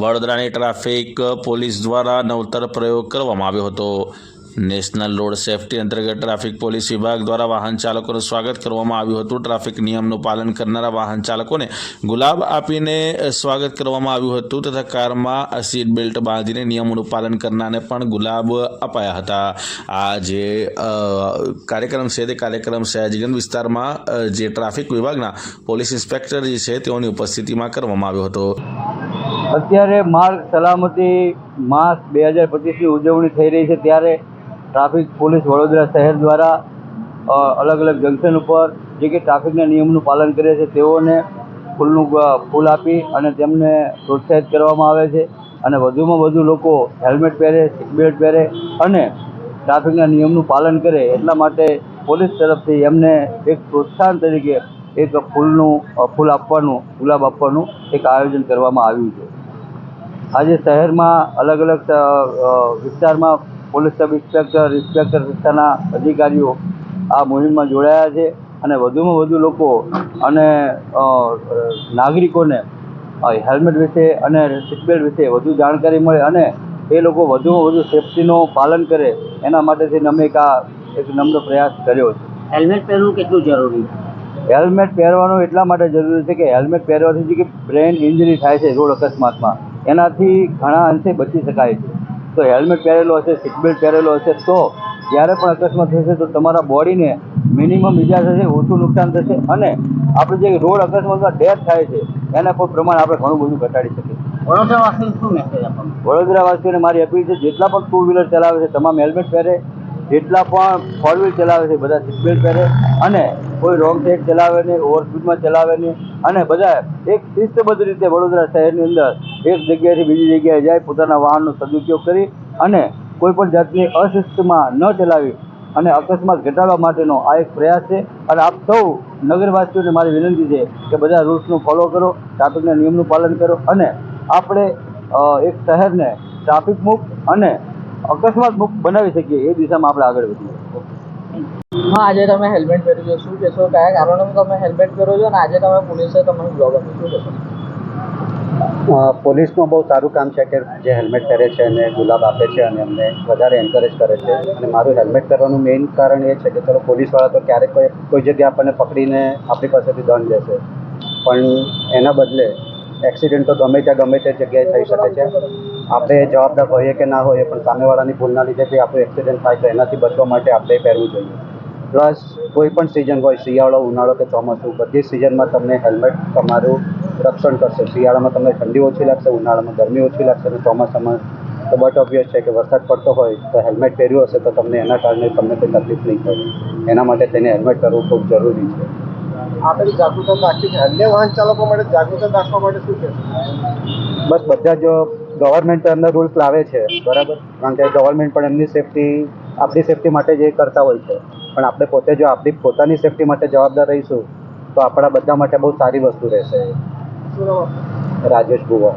વડોદરાની traffic police દ્વારા નવતર પ્રયોગ કરવામાં આવ્યો હતો. નેશનલ રોડ સેફટી અંતર્ગત ટ્રાફિક પોલીસ વિભાગ દ્વારા વાહન ચાલકોનું સ્વાગત કરવામાં આવ્યું હતું. ટ્રાફિક નિયમનું પાલન કરનારા વાહન ચાલકોને ગુલાબ આપીને સ્વાગત કરવામાં આવ્યું હતું તથા કારમાં સીટ બેલ્ટ બાંધીને નિયમોનું પાલન કરનારને પણ ગુલાબ અપાયા હતા. આ જે કાર્યક્રમ છે તે કાર્યક્રમ સયાજીગંજ વિસ્તારમાં જે ટ્રાફિક વિભાગના પોલીસ ઇન્સ્પેક્ટર જે છે તેઓની ઉપસ્થિતિમાં કરવામાં આવ્યો હતો. અત્યારે માર્ગ સલામતી માસ બે હજાર પચીસની ઉજવણી થઈ રહી છે. ત્યારે ટ્રાફિક પોલીસ વડોદરા શહેર દ્વારા અલગ અલગ જંકશન ઉપર જે કે ટ્રાફિકના નિયમનું પાલન કરે છે, તેઓને ફૂલનું ફૂલ આપી અને તેમને પ્રોત્સાહિત કરવામાં આવે છે. અને વધુમાં વધુ લોકો હેલ્મેટ પહેરે, સીટબેલ્ટ પહેરે અને ટ્રાફિકના નિયમનું પાલન કરે. એટલા માટે પોલીસ તરફથી એમને એક પ્રોત્સાહન તરીકે એક ફૂલનું ફૂલ આપવાનું, ગુલાબ આપવાનું એક આયોજન કરવામાં આવ્યું છે. આજે શહેરમાં અલગ અલગ વિસ્તારમાં પોલીસ સબ ઇન્સ્પેક્ટર ઇન્સ્પેક્ટર વિસ્તારના અધિકારીઓ આ મુહિમમાં જોડાયા છે અને વધુમાં વધુ લોકો અને નાગરિકોને હેલ્મેટ વિશે અને સીટબેલ્ટ વિશે વધુ જાણકારી મળે અને એ લોકો વધુમાં વધુ સેફટીનું પાલન કરે એના માટે થઈને અમે એક આ એક નમ્ર પ્રયાસ કર્યો છે. હેલ્મેટ પહેરવું કેટલું જરૂરી હેલ્મેટ પહેરવાનું એટલા માટે જરૂરી છે કે હેલ્મેટ પહેરવાથી જે કે બ્રેન ઇન્જરી થાય છે રોડ અકસ્માતમાં. એનાથી ઘણા અંશે બચી શકાય છે. તો હેલ્મેટ પહેરેલો હશે સીટ બેલ્ટ પહેરેલો હશે તો જ્યારે પણ અકસ્માત થશે તો તમારા બોડીને મિનિમમ ઈજા થશે ઓછું નુકસાન થશે અને આપણે જે રોડ અકસ્માતમાં ડેથ થાય છે એના પર પ્રમાણ આપણે ઘણું બધું ઘટાડી શકીએ વડોદરાવાસીઓને મારી અપીલ છે જેટલા પણ ટુ વ્હીલર ચલાવે છે તમામ હેલ્મેટ પહેરે. જેટલા પણ ફોર વ્હીલ ચલાવે છે બધા સીટ બેલ્ટ પહેરે. અને કોઈ રોંગ સાઈડ ચલાવે નહીં ઓવરસ્પીડમાં ચલાવે નહીં. અને બધા એક શિસ્તબદ્ધ રીતે વડોદરા શહેરની અંદર એક જગ્યાએથી બીજી જગ્યાએ જાય, પોતાના વાહનનો સદુપયોગ કરી અને કોઈપણ જાતની અશિસ્તમાં ન ચલાવી અને અકસ્માત ઘટાડવા માટેનો આ એક પ્રયાસ છે. અને આપ સૌ નગરવાસીઓને મારી વિનંતી છે કે બધા રૂલ્સનું ફોલો કરો, ટ્રાફિકના નિયમનું પાલન કરો અને આપણે એક શહેરને ટ્રાફિક મુક્ત અને અકસ્માત મુક્ત બનાવી શકીએ એ દિશામાં આપણે આગળ વધીએ. હા, આજે તમે હેલ્મેટ પહેર્યું છે. શું કહેશો? કયા કારણે તમે હેલ્મેટ પહેરો છો? અને આજે તમે પોલીસે તમને બ્લોગ આપ્યું? શું કહેશો? પોલીસનું બહુ સારું કામ છે કે જે હેલ્મેટ પહેરે છે અને ગુલાબ આપે છે અને અમને વધારે એન્કરેજ કરે છે. અને મારું હેલ્મેટ પહેરવાનું મેઇન કારણ એ છે કે ચલો, પોલીસવાળા તો ક્યારેક કોઈ કોઈ જગ્યાએ આપણને પકડીને આપણી પાસેથી દંડ લેશે. પણ એના બદલે એક્સિડન્ટ તો ગમે ત્યાં ગમે તે જગ્યાએ થઈ શકે છે. આપણે જવાબદાર હોઈએ કે ના હોઈએ, પણ સામેવાળાની ભૂલના લીધે આપણું એક્સિડન્ટ થાય તો એનાથી બચવા માટે આપણે પહેરવું જોઈએ. પ્લસ કોઈ પણ સિઝન હોય શિયાળો ઉનાળો કે ચોમાસું બધી સિઝનમાં તમને હેલ્મેટ તમારું રક્ષણ કરશે. શિયાળામાં તમને ઠંડી ઓછી લાગશે ઉનાળામાં ગરમી ઓછી લાગશે અને ચોમાસામાં તો બટ ઓબ્વિયસ છે કે વરસાદ પડતો હોય તો હેલ્મેટ પહેર્યું હશે તો તમને એના કારણે તમને કોઈ તકલીફ નહીં પડે. એના માટે તેને હેલ્મેટ કરવું ખૂબ જરૂરી છે. આપણે જાગૃતતા રાખી છે. અન્ય વાહન ચાલકો માટે જાગૃતતા રાખવા માટે શું છે? બસ બધા જ ગવર્મેન્ટ અંદર રૂલ્સ લાવે છે બરાબર? કારણ કે ગવર્મેન્ટ પણ એમની સેફટી આપણી સેફટી માટે જે કરતા હોય છે. પણ આપણે પોતે જો આપણી પોતાની સેફટી માટે જવાબદાર રહીશું તો આપણા બધા માટે બહુ સારી વસ્તુ રહેશે? રાજેશ ભુવા.